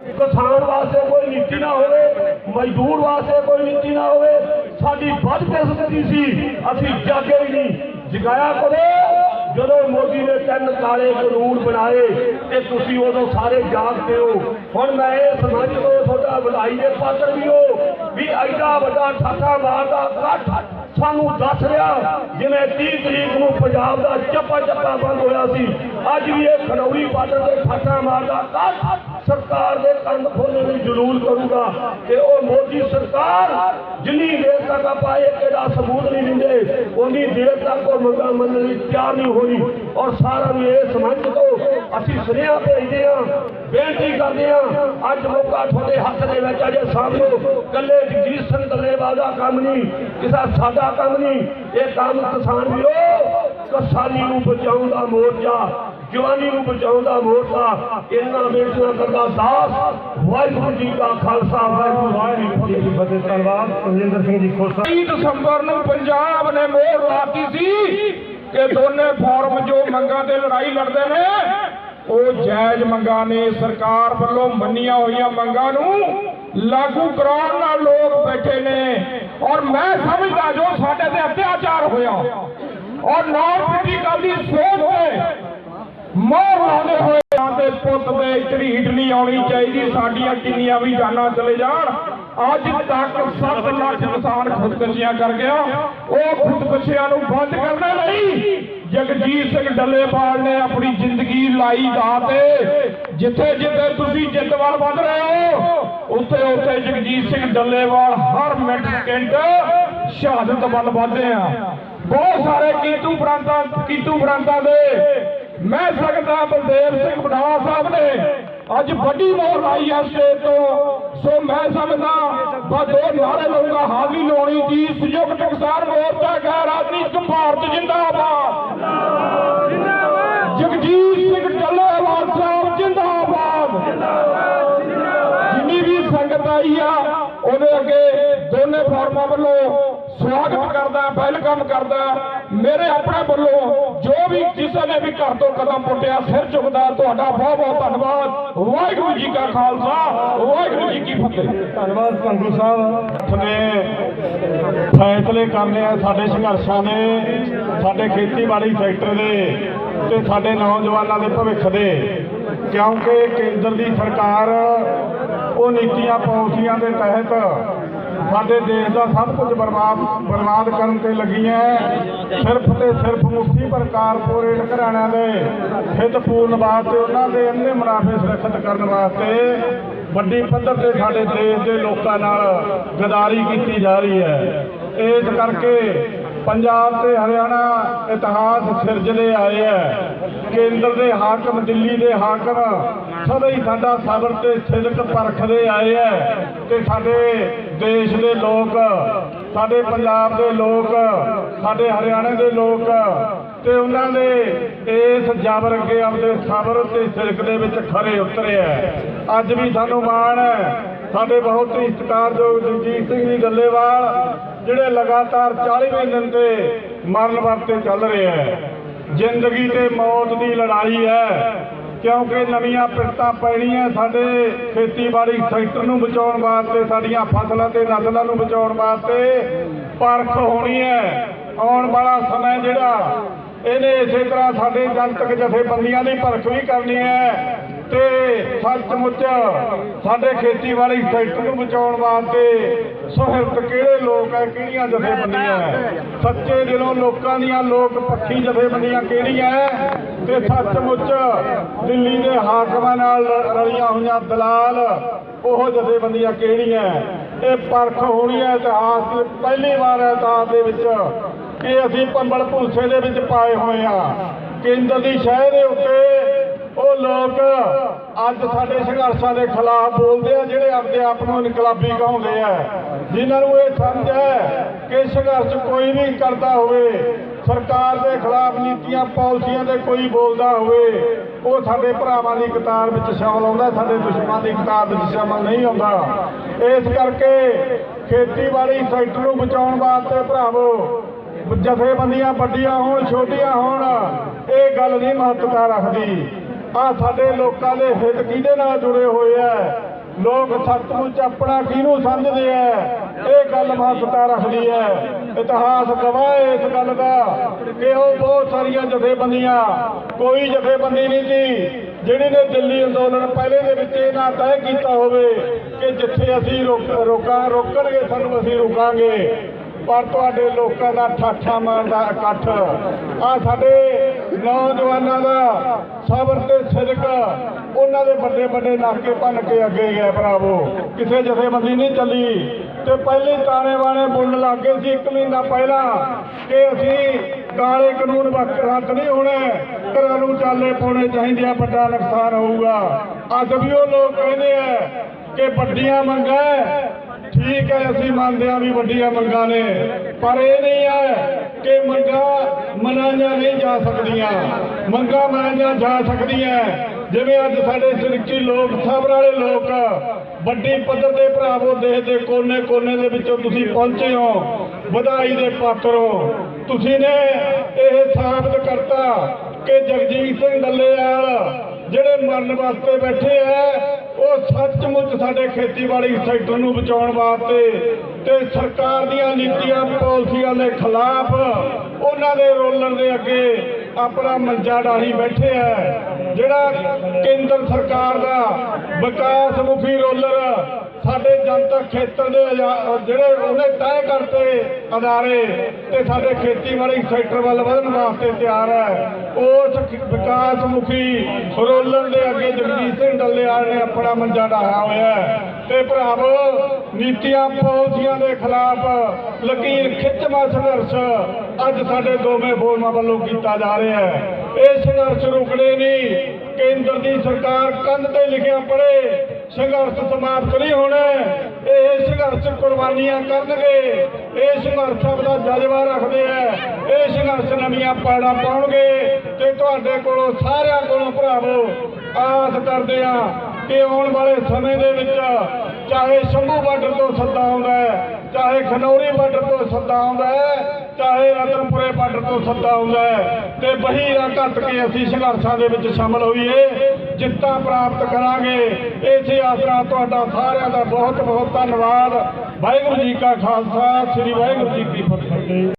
ਕਿਸਾਨ ਵਾਸਤੇ ਕੋਈ ਨੀਤੀ ਨਾ ਹੋਵੇ, ਮਜ਼ਦੂਰ ਵਾਸਤੇ ਕੋਈ ਨੀਤੀ ਨਾ ਹੋਵੇ, ਸਾਡੀ ਵੱਧ ਕਿਸਮਤੀ ਸੀ, ਅਸੀਂ ਜਾਗੇ ਹੀ ਨਹੀਂ। ਜਗਾਇਆ ਕਰੋ, ਜਦੋਂ ਮੋਦੀ ਨੇ ਤਿੰਨ ਕਾਲੇ ਕਾਨੂੰਨ ਬਣਾਏ, ਤੇ ਤੁਸੀਂ ਉਦੋਂ ਸਾਰੇ ਜਾਗਦੇ ਹੋ। ਹੁਣ ਮੈਂ ਇਹ ਸਮਝ ਤੁਹਾਡਾ ਵਧਾਈ ਦੇ ਪਾਤਰ ਵੀ ਹੋ, ਵੀ ਐਡਾ ਵੱਡਾ ਠਾਠਾ ਮਾਰਦਾ ਕੱਠ ਸਾਨੂੰ ਦੱਸ ਰਿਹਾ ਜਿਵੇਂ 30 ਤਰੀਕ ਨੂੰ ਪੰਜਾਬ ਦਾ ਚੱਪਾ ਚੱਪਾ ਬੰਦ ਹੋਇਆ ਸੀ ਅੱਜ ਵੀ ਇਹ ਖਨੌਰੀ ਬਾਰਡਰ ਤੇ ਠਾਠਾ ਮਾਰਦਾ ਕੱਠ ਸਰਕਾਰ ਦੇ ਕੰਨ ਖੋਲ੍ਹਣ ਲਈ ਜਲੂਲ ਕਰੂਗਾ ਤੇ ਉਹ ਮੋਦੀ ਸਰਕਾਰ ਜਿੰਨੀ ਦੇਰ ਤੱਕ ਆਪਾਂ ਇਹ ਕਿਹੜਾ ਸਬੂਤ ਨਹੀਂ ਦਿੰਦੇ ਉਨੀ ਦੇਰ ਤੱਕ ਉਹ ਮੰਗਾਂ ਮੰਨਣ ਲਈ ਤਿਆਰ ਨਹੀਂ ਹੋਣੀ ਔਰ ਸਾਰਿਆਂ ਨੂੰ ਇਹ ਸਮਝ ਤੋਂ ਅਸੀਂ ਸੁਨੇਹਾ ਭੇਜਦੇ ਹਾਂ ਬੇਨਤੀ ਕਰਦੇ ਹਾਂ ਅੱਜ ਮੌਕਾ ਤੁਹਾਡੇ ਹੱਥ ਦੇ ਵਿੱਚ ਅਜੇ ਸਾਹਮਣੇ। ਕੱਲੇ ਜਗਜੀਤ ਸਿੰਘ ਡੱਲੇਵਾਲ ਦਾ ਕੰਮ ਨਹੀਂ ਕਿਸੇ ਸਾਡਾ ਕੰਮ ਨਹੀਂ। ਇਹ ਕੰਮ ਕਿਸਾਨ ਵੀਰੋ ਕਿਸਾਨੀ ਨੂੰ ਬਚਾਉਣ ਦਾ ਮੋਰਚਾ ਜਵਾਨੀ ਨੂੰ ਬਚਾਉਣ ਦਾ ਮੋਰਚਾ ਇਹਨਾਂ ਬੇਟੀਆਂ ਕਰਦਾ ਦਾਸ ਵਾਹਿਗੁਰੂ ਜੀ ਕਾ ਖਾਲਸਾ ਵਾਹਿਗੁਰੂ ਜੀ ਕੀ ਫਤਿਹ। ਧੰਨਵਾਦ। ਸੁਖਜਿੰਦਰ ਸਿੰਘ ਜੀ ਖੋਸਾ 30 ਦਸੰਬਰ ਨੂੰ ਪੰਜਾਬ ਨੇ ਮੋਹਰ ਲਾਤੀ ਸੀ ਕਿ ਦੋਨੇ ਫੋਰਮ ਜੋ ਮੰਗਾਂ ਤੇ ਲੜਾਈ ਲੜਦੇ ਨੇ ਉਹ ਜਾਇਜ਼ ਮੰਗਾਂ ਨੇ, ਸਰਕਾਰ ਵੱਲੋਂ ਮੰਨੀਆਂ ਹੋਈਆਂ ਮੰਗਾਂ ਨੂੰ ਲਾਗੂ ਕਰਾਉਣ ਨਾਲ ਲੋਕ ਬੈਠੇ ਨੇ। ਔਰ ਮੈਂ ਸਮਝਦਾ ਜੋ ਸਾਡੇ ਤੇ ਅਤਿਆਚਾਰ ਹੋਇਆ, ਔਰ ਨੌਨ ਪੋਲੀਟੀਕਲ ਦੀ ਸੋਚ ਤੇ ਮੋਹਰ ਲਾਉਂਦੇ ਹੋਏ ਦੇ ਪੁੱਤ ਦੇ ਝਰੀਟ ਨਹੀਂ ਆਉਣੀ ਚਾਹੀਦੀ, ਸਾਡੀਆਂ ਕਿੰਨੀਆਂ ਵੀ ਜਾਨਾਂ ਚਲੇ ਜਾਣ। ਅੱਜ ਤੱਕ 7 ਲੱਖ ਕਿਸਾਨ ਖੁਦਕੁਸ਼ੀਆਂ ਕਰ ਗਿਆ। ਉਹ ਖੁਦਕੁਸ਼ੀਆਂ ਨੂੰ ਬੰਦ ਕਰਨ ਲਈ ਜਗਜੀਤ ਸਿੰਘ ਡੱਲੇਵਾਲ ਨੇ ਆਪਣੀ ਜ਼ਿੰਦਗੀ ਲਾਈ ਦਾ ਜਿੱਥੇ ਜਿੱਥੇ ਤੁਸੀਂ ਜਿੱਤ ਵੱਲ ਵਧ ਰਹੇ ਹੋ, ਉੱਥੇ ਉੱਥੇ ਜਗਜੀਤ ਸਿੰਘ ਡੱਲੇਵਾਲ ਹਰ ਮਿੰਟ ਸਕਿੰਟ ਸ਼ਹਾਦਤ ਵੱਲ ਵਧਦੇ ਆ। ਬਹੁਤ ਸਾਰੇ ਕੀਤੂ ਪ੍ਰਾਂਤਾਂ ਕੀਤੂ ਪ੍ਰਾਂਤਾਂ ਦੇ। ਮੈਂ ਸਕਦਾ ਬਲਦੇਵ ਸਿੰਘ ਬਡਾਲਾ ਸਾਹਿਬ ਨੇ ਅੱਜ ਵੱਡੀ ਮੋਹਰ ਲਾਈ ਆ ਸਟੇਜ ਤੋਂ। ਸੋ ਮੈਂ ਸਮਝਦਾ ਬਾ ਦੋ ਨਾਰੇ ਲਾਉਂਗਾ ਹਾਜ਼ਰੀ ਲਾਉਣੀ ਜੀ ਸੰਯੁਕਤ ਕਿਸਾਨ ਮੋਰਚਾ ਗੈਰ ਰਾਜਨੀਤਿਕ ਭਾਰਤ ਜਿੰਦਾਬਾਦ। ਜਗਜੀਤ ਸਿੰਘ ਡੱਲੇਵਾਲ ਸਾਹਿਬ ਜਿੰਦਾਬਾਦ। ਜਿੰਨੀ ਵੀ ਸੰਗਤ ਆਈ ਆ ਉਹਦੇ ਅੱਗੇ ਦੋਨੇ ਫੋਰਮਾਂ ਵੱਲੋਂ ਸਵਾਗਤ ਕਰਦਾ ਵੈਲਕਮ ਕਰਦਾ। ਮੇਰੇ ਆਪਣੇ ਵੱਲੋਂ ਜੋ ਕਿਸੇ ਨੇ ਵੀ ਘਰ ਤੋਂ ਕਦਮ ਪੁੱਟਿਆ ਸਿਰ ਝੁਕਦਾ ਤੁਹਾਡਾ ਬਹੁਤ ਬਹੁਤ ਧੰਨਵਾਦ। ਵਾਹਿਗੁਰੂ ਜੀ ਕਾ ਖਾਲਸਾ ਵਾਹਿਗੁਰੂ ਜੀ ਕੀ ਫਤਿਹ। ਧੰਨਵਾਦ ਭੰਗੂ ਸਾਹਿਬ। ਨੇ ਫੈਸਲੇ ਕਰਨੇ ਆ ਸਾਡੇ ਸੰਘਰਸ਼ਾਂ ਨੇ ਸਾਡੇ ਖੇਤੀਬਾੜੀ ਸੈਕਟਰ ਦੇ ਤੇ ਸਾਡੇ ਨੌਜਵਾਨਾਂ ਦੇ ਭਵਿੱਖ ਦੇ। ਕਿਉਂਕਿ ਕੇਂਦਰ ਦੀ ਸਰਕਾਰ ਉਹ ਨੀਤੀਆਂ ਪਾਲਿਸੀਆਂ ਦੇ ਤਹਿਤ ਸਾਡੇ ਦੇਸ਼ ਦਾ ਸਭ ਕੁਝ ਬਰਬਾਦ ਬਰਬਾਦ ਕਰਨ ਤੇ ਲੱਗੀਆਂ ਸਿਰਫ ਤੇ ਸਿਰਫ ਮੁਫਤੀ ਪਰ ਕਾਰਪੋਰੇਟ ਘਰਾਣਿਆਂ ਦੇ ਹਿੱਤ ਪੂਰਨ ਵਾਸਤੇ ਉਹਨਾਂ ਦੇ ਅੰਨੇ ਮੁਨਾਫੇ ਸੁਰੱਖਿਅਤ ਕਰਨ ਵਾਸਤੇ ਵੱਡੀ ਪੱਧਰ ਤੇ ਸਾਡੇ ਦੇਸ਼ ਦੇ ਲੋਕਾਂ ਨਾਲ ਗਦਾਰੀ ਕੀਤੀ ਜਾ ਰਹੀ ਹੈ। ਇਸ ਕਰਕੇ ਪੰਜਾਬ ਤੇ ਹਰਿਆਣਾ ਇਤਿਹਾਸ ਸਿਰਜਦੇ ਆਏ ਹੈ। ਕੇਂਦਰ ਦੇ ਹਾਕਮ, ਦਿੱਲੀ ਦੇ ਹਾਕਮ ਸਦਾ ਹੀ ਸਾਡਾ ਸਬਰ ਤੇ ਸਿਦਕ ਪਰਖਦੇ ਆਏ ਹੈ ਤੇ ਸਾਡੇ ਦੇਸ਼ ਦੇ ਲੋਕ, ਸਾਡੇ ਪੰਜਾਬ ਦੇ ਲੋਕ, ਸਾਡੇ ਹਰਿਆਣੇ ਦੇ ਲੋਕ ਤੇ ਉਹਨਾਂ ਦੇ ਇਸ ਜਬਰ ਅੱਗੇ ਆਪਦੇ ਸਬਰ ਤੇ ਸਿਦਕ ਦੇ ਵਿੱਚ ਖਰੇ ਉਤਰੇ ਹੈ ਅੱਜ ਵੀ ਸਾਨੂੰ ਮਾਣ ਹੈ ਸਾਡੇ ਬਹੁਤ ਹੀ ਸਤਿਕਾਰਯੋਗ ਜਗਜੀਤ ਸਿੰਘ ਜੀ ਗੱਲੇਵਾਲ, ਜਿਹੜੇ ਲਗਾਤਾਰ 40ਵੇਂ ਦਿਨ ਤੇ ਮਰਨ ਵਰਤੇ ਚੱਲ ਰਹੇ ਹੈ ਜ਼ਿੰਦਗੀ ਤੇ ਮੌਤ ਦੀ ਲੜਾਈ ਹੈ ਕਿਉਂਕਿ ਨਵੀਆਂ ਪਿਰਤਾਂ ਪੈਣੀਆਂ ਸਾਡੇ ਖੇਤੀਬਾੜੀ ਸੈਕਟਰ ਨੂੰ ਬਚਾਉਣ ਵਾਸਤੇ, ਸਾਡੀਆਂ ਫਸਲਾਂ ਤੇ ਨਸਲਾਂ ਨੂੰ ਬਚਾਉਣ ਵਾਸਤੇ ਪਰਖ ਹੋਣੀ ਹੈ। ਆਉਣ ਵਾਲਾ ਸਮਾਂ ਜਿਹੜਾ। ਇਹਨੇ ਇਸੇ ਤਰ੍ਹਾਂ ਸਾਡੇ ਜਨਤਕ ਜਥੇਬੰਦੀਆਂ ਦੀ ਪਰਖ ਵੀ ਕਰਨੀ ਹੈ। ਤੇ ਸੱਚਮੁੱਚ ਸਾਡੇ ਖੇਤੀਬਾੜੀ ਸੈਕਟਰ ਨੂੰ ਬਚਾਉਣ ਵਾਸਤੇ ਸੁਹਿਰਦ ਕਿਹੜੇ ਲੋਕ ਹੈ ਕਿਹੜੀਆਂ ਜਥੇਬੰਦੀਆਂ ਹੈ ਸੱਚੇ ਦਿਲੋਂ ਲੋਕਾਂ ਦੀਆਂ ਲੋਕ ਪੱਖੀ ਜਥੇਬੰਦੀਆਂ ਕਿਹੜੀਆਂ ਹੈ ਤੇ ਸੱਚਮੁੱਚ ਦਿੱਲੀ ਦੇ ਹਾਕਮਾਂ ਨਾਲ ਰਲੀਆਂ ਹੋਈਆਂ ਦਲਾਲ ਉਹ ਜਥੇਬੰਦੀਆਂ ਕਿਹੜੀਆਂ ਇਹ ਪਰਖ ਹੋਣੀ ਹੈ ਇਤਿਹਾਸ ਦੀ ਪਹਿਲੀ ਵਾਰ ਇਤਿਹਾਸ ਦੇ ਵਿੱਚ। ਕਿ ਅਸੀਂ ਪੰਬਲ ਭੁਲਸੇ ਦੇ ਵਿੱਚ ਪਾਏ ਹੋਏ ਆ। ਕੇਂਦਰ ਦੀ ਸ਼ਹਿ ਦੇ ਉੱਤੇ ਉਹ ਲੋਕ ਅੱਜ ਸਾਡੇ ਸੰਘਰਸ਼ਾਂ ਦੇ ਖਿਲਾਫ ਬੋਲਦੇ ਆ, ਜਿਹੜੇ ਆਪਦੇ ਆਪ ਨੂੰ ਇਨਕਲਾਬੀ ਕਹਾਉਂਦੇ ਆ। ਜਿਨ੍ਹਾਂ ਨੂੰ ਇਹ ਸਮਝ ਹੈ ਕਿ ਸੰਘਰਸ਼ ਕੋਈ ਵੀ ਕਰਦਾ ਹੋਵੇ, ਸਰਕਾਰ ਦੇ ਖਿਲਾਫ ਨੀਤੀਆਂ, ਪਾਲਿਸੀਆਂ ਦੇ ਕੋਈ ਬੋਲਦਾ ਹੋਵੇ, ਉਹ ਸਾਡੇ ਭਰਾਵਾਂ ਦੀ ਕਤਾਰ ਵਿੱਚ ਸ਼ਾਮਲ ਆਉਂਦਾ, ਸਾਡੇ ਦੁਸ਼ਮਣਾਂ ਦੀ ਕਤਾਰ ਵਿੱਚ ਸ਼ਾਮਲ ਨਹੀਂ ਆਉਂਦਾ। ਇਸ ਕਰਕੇ ਖੇਤੀਬਾੜੀ ਸੈਕਟਰ ਨੂੰ ਬਚਾਉਣ ਵਾਸਤੇ ਭਰਾਵੋ, ਜਥੇਬੰਦੀਆਂ ਵੱਡੀਆਂ ਹੋਣ, ਛੋਟੀਆਂ ਹੋਣ, ਇਹ ਗੱਲ ਨਹੀਂ ਮਹੱਤਤਾ ਰੱਖਦੀ। ਆ ਸਾਡੇ ਲੋਕਾਂ ਦੇ ਹਿੱਤ ਕਿਹਦੇ ਨਾਲ ਜੁੜੇ ਹੋਏ ਆ? ਲੋਕ ਸੱਚਮੁੱਚ ਆਪਣਾ ਕਿਹਨੂੰ ਸਮਝਦੇ ਐ ਇਹ ਗੱਲ ਮਹੱਤਤਾ ਰੱਖਦੀ ਹੈ ਇਤਿਹਾਸ ਗਵਾਹ ਹੈ ਇਸ ਗੱਲ ਦਾ ਕਿ ਉਹ ਬਹੁਤ ਸਾਰੀਆਂ ਜਥੇਬੰਦੀਆਂ, ਕੋਈ ਜਥੇਬੰਦੀ ਨਹੀਂ ਸੀ ਜਿਹੜੀ ਨੇ ਦਿੱਲੀ ਅੰਦੋਲਨ ਪਹਿਲੇ ਦੇ ਵਿੱਚ ਇਹ ਨਾ ਤੈਅ ਕੀਤਾ ਹੋਵੇ ਕਿ ਜਿੱਥੇ ਅਸੀਂ ਰੋਕ- ਰੋਕਾਂ, ਰੋਕਣਗੇ, ਸਾਨੂੰ ਅਸੀਂ ਰੁਕਾਂਗੇ। ਪਰ ਤੁਹਾਡੇ ਲੋਕਾਂ ਦਾ ਠਾਠਾ ਮਾਰਦਾ ਇਕੱਠ। ਆ ਸਾਡੇ ਨੌਜਵਾਨਾਂ ਦਾ ਸਬਰ ਤੇ ਸਿਦਕ ਉਹਨਾਂ ਦੇ ਵੱਡੇ ਵੱਡੇ ਨਾਕੇ ਭੰਨ ਕੇ ਅੱਗੇ ਗਏ ਭਰਾਵੋ। ਕਿਸੇ ਜਥੇਬੰਦੀ ਨਹੀਂ ਚੱਲੀ। ਤੇ ਪਹਿਲੇ ਤਾਣੇ ਵਾਲੇ ਬੋਲਣ ਲੱਗ ਗਏ ਸੀ ਇੱਕ ਮਹੀਨਾ ਪਹਿਲਾਂ ਕਿ ਅਸੀਂ ਕਾਲੇ ਕਾਨੂੰਨ ਵਕ ਰੱਦ ਨਹੀਂ ਹੋਣੇ। ਘਰਾਂ ਨੂੰ ਚਾਲੇ ਪਾਉਣੇ ਚਾਹੀਦੇ ਆ, ਵੱਡਾ ਨੁਕਸਾਨ ਹੋਊਗਾ। ਅੱਜ ਵੀ ਉਹ ਲੋਕ ਕਹਿੰਦੇ ਆ ਕਿ ਵੱਡੀਆਂ ਮੰਗਾਂ ਠੀਕ ਹੈ, ਅਸੀਂ ਮੰਨਦੇ ਹਾਂ ਵੀ ਵੱਡੀਆਂ ਮੰਗਾਂ ਨੇ, ਪਰ ਇਹ ਨਹੀਂ ਹੈ ਕਿ ਮੰਗਾਂ ਮਨਾਈਆਂ ਨਹੀਂ ਜਾ ਸਕਦੀਆਂ। ਮੰਗਾਂ ਮਨਾਈਆਂ ਜਾ ਸਕਦੀਆਂ ਜਿਵੇਂ ਅੱਜ ਸਾਡੇ ਸਿਰਕੀ ਲੋਕ ਸਭਰ ਵਾਲੇ ਲੋਕ, ਵੱਡੀ ਪੱਧਰ ਦੇ ਭਰਾਵੋ, ਦੇਸ਼ ਦੇ ਕੋਨੇ-ਕੋਨੇ ਦੇ ਵਿੱਚੋਂ ਤੁਸੀਂ ਪਹੁੰਚੇ ਹੋ, ਵਧਾਈ ਦੇ ਪਾਤਰ ਹੋ। ਤੁਸੀਂ ਨੇ ਇਹ ਸਾਬਤ ਕਰਤਾ ਕਿ ਜਗਜੀਤ ਸਿੰਘ ਡੱਲੇਵਾਲ, ਜਿਹੜੇ ਮਰਨ ਵਾਸਤੇ ਬੈਠੇ ਆ ਉਹ ਸੱਚਮੁੱਚ ਸਾਡੇ ਖੇਤੀਬਾੜੀ ਸੈਕਟਰ ਨੂੰ ਬਚਾਉਣ ਵਾਸਤੇ ਤੇ ਸਰਕਾਰ ਦੀਆਂ ਨੀਤੀਆਂ, ਪਾਲਿਸੀਆਂ ਦੇ ਖਿਲਾਫ ਉਹਨਾਂ ਦੇ ਰੋਲਣ ਦੇ ਅੱਗੇ ਆਪਣਾ ਮੰਜਾ ਡਾਹੀ ਬੈਠੇ ਆ। ਜਿਹੜਾ ਕੇਂਦਰ ਸਰਕਾਰ ਦਾ ਵਿਕਾਸ ਮੁਖੀ ਰੋਲਰ ਸਾਡੇ ਜਨਤਕ ਖੇਤਰ ਦੇ ਜਿਹੜੇ ਉਹਨੇ ਤੈਅ ਕਰਤੇ ਅਦਾਰੇ ਤੇ ਸਾਡੇ ਖੇਤੀਬਾੜੀ ਸੈਕਟਰ ਵੱਲ ਵਧਣ ਵਾਸਤੇ ਤਿਆਰ ਹੈ, ਉਹ ਵਿਕਾਸ ਮੁਖੀ ਰੋਲਰ ਦੇ ਅੱਗੇ ਜਗਜੀਤ ਸਿੰਘ ਡੱਲੇਵਾਲ ਨੇ ਆਪਣਾ ਮੰਜਾ ਢਾਇਆ ਹੋਇਆ ਤੇ ਭਰਾਵੋ, ਨੀਤੀਆਂ ਪਾਲਿਸੀਆਂ ਦੇ ਖਿਲਾਫ ਲਕੀਰ ਖਿੱਚਵਾ ਸੰਘਰਸ਼ ਅੱਜ ਸਾਡੇ ਦੋਵੇਂ ਫੋਰਮਾਂ ਵੱਲੋਂ ਕੀਤਾ ਜਾ ਰਿਹਾ ਹੈ। ਇਹ ਸੰਘਰਸ਼ ਰੁਕਣੇ ਨਹੀਂ। ਕੇਂਦਰ ਦੀ ਸਰਕਾਰ ਕੰਧ ਤੇ ਲਿਖਿਆ ਪੜੇ ਸੰਘਰਸ਼ ਸਮਾਪਤ ਨਹੀਂ ਹੋਣਾ ਇਹ ਸੰਘਰਸ਼ ਕੁਰਬਾਨੀਆਂ ਕਰਨਗੇ। ਇਹ ਸੰਘਰਸ਼ ਆਪਦਾ ਜਜ਼ਬਾ ਰੱਖਦੇ ਆ। ਇਹ ਸੰਘਰਸ਼ ਨਵੀਆਂ ਪਾੜਾ ਪਾਉਣਗੇ ਤੇ ਤੁਹਾਡੇ ਕੋਲੋਂ ਸਾਰਿਆਂ ਕੋਲੋਂ ਭਰਾਵੋ, ਆਸ ਕਰਦੇ ਆ ਕਿ ਆਉਣ ਵਾਲੇ ਸਮੇਂ ਦੇ ਵਿੱਚ ਚਾਹੇ ਸ਼ੰਭੂ ਬਾਰਡਰ ਤੋਂ ਸੱਦਾ ਆਉਂਦਾ ਹੈ, ਚਾਹੇ ਖਨੌਰੀ ਬਾਰਡਰ ਤੋਂ ਸੱਦਾ ਆਉਂਦਾ ਹੈ ਚਾਹੇ ਰਤਨਪੁਰੇ ਬਾਰਡਰ ਤੋਂ ਸੱਦਾ ਆਉਂਦਾ ਹੈ ਤੇ ਬਹੀਰਾ ਘੱਟ ਕੇ ਅਸੀਂ ਸੰਘਰਸ਼ਾਂ ਦੇ ਵਿੱਚ ਸ਼ਾਮਲ ਹੋਈਏ, ਜਿੱਤਾਂ ਪ੍ਰਾਪਤ ਕਰਾਂਗੇ। ਇਸੇ ਆਸਰਾ ਤੁਹਾਡਾ ਸਾਰਿਆਂ ਦਾ ਬਹੁਤ ਬਹੁਤ ਧੰਨਵਾਦ। ਵਾਹਿਗੁਰੂ ਜੀ ਕਾ ਖਾਲਸਾ, ਸ੍ਰੀ ਵਾਹਿਗੁਰੂ ਜੀ ਕੀ ਫਤਿਹ।